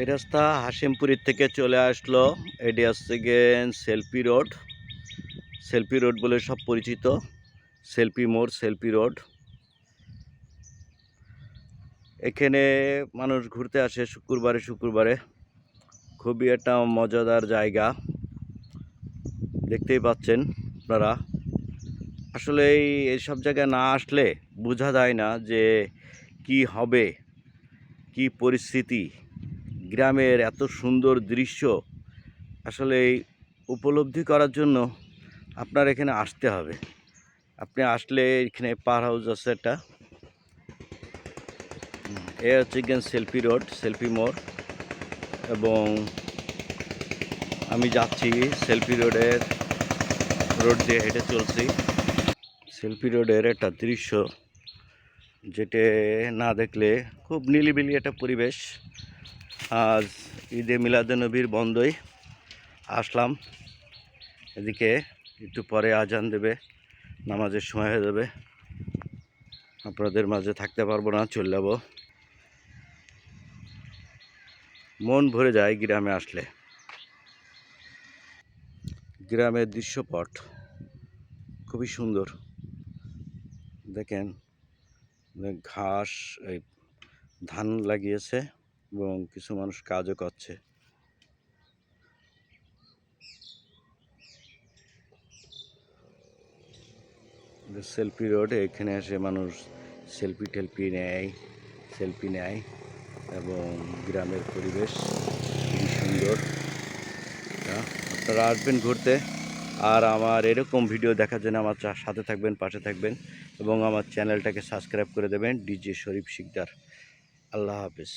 এই রাস্তা হাসিমপুরের থেকে চলে আসলো এটি আসছে গেন সেলফি রোড। সেলফি রোড বলে সব পরিচিত। সেলফি মোড়, সেলফি রোড। এখানে মানুষ ঘুরতে আসে শুক্রবারে শুক্রবারে। খুবই একটা মজাদার জায়গা। দেখতেই পাচ্ছেন আপনারা। আসলে এই এইসব জায়গায় না আসলে বোঝা যায় না যে কি হবে, কি পরিস্থিতি। গ্রামের এত সুন্দর দৃশ্য আসলে উপলব্ধি করার জন্য আপনার এখানে আসতে হবে। আপনি আসলে এখানে পার হাউস আছে একটা। এ হচ্ছে গেন সেলফি রোড, সেলফি মোড় এবং আমি যাচ্ছি সেলফি রোডের, রোড দিয়ে হেঁটে চলছি। সেলফি রোডের একটা দৃশ্য যেটা না দেখলে খুব নিলিবিলি একটা পরিবেশ। আজ ঈদে মিলাদনবীর বন্ধই। আসলাম। এদিকে একটু পরে আজান দেবে, নামাজের সময় হয়ে যাবে। আপনাদের মাঝে থাকতে পারব না, চলে যাব। মন ভরে যায় গ্রামে আসলে। গ্রামের দৃশ্যপট খুবই সুন্দর। দেখেন, ঘাস ধান লাগিয়েছে। এবং কিছু মানুষ কাজও করছে। সেলফি রোড, এখানে এসে মানুষ সেলফি টেলফি নেয়, সেলফি নেয় এবং গ্রামের পরিবেশ খুবই সুন্দর। আপনারা আসবেন ঘুরতে আর আমার এরকম ভিডিও দেখার জন্য আমার সাথে থাকবেন, পাশে থাকবেন এবং আমার চ্যানেলটাকে সাবস্ক্রাইব করে দেবেন ডিজে শরীফ শিকদার। আল্লাহ হাফেজ।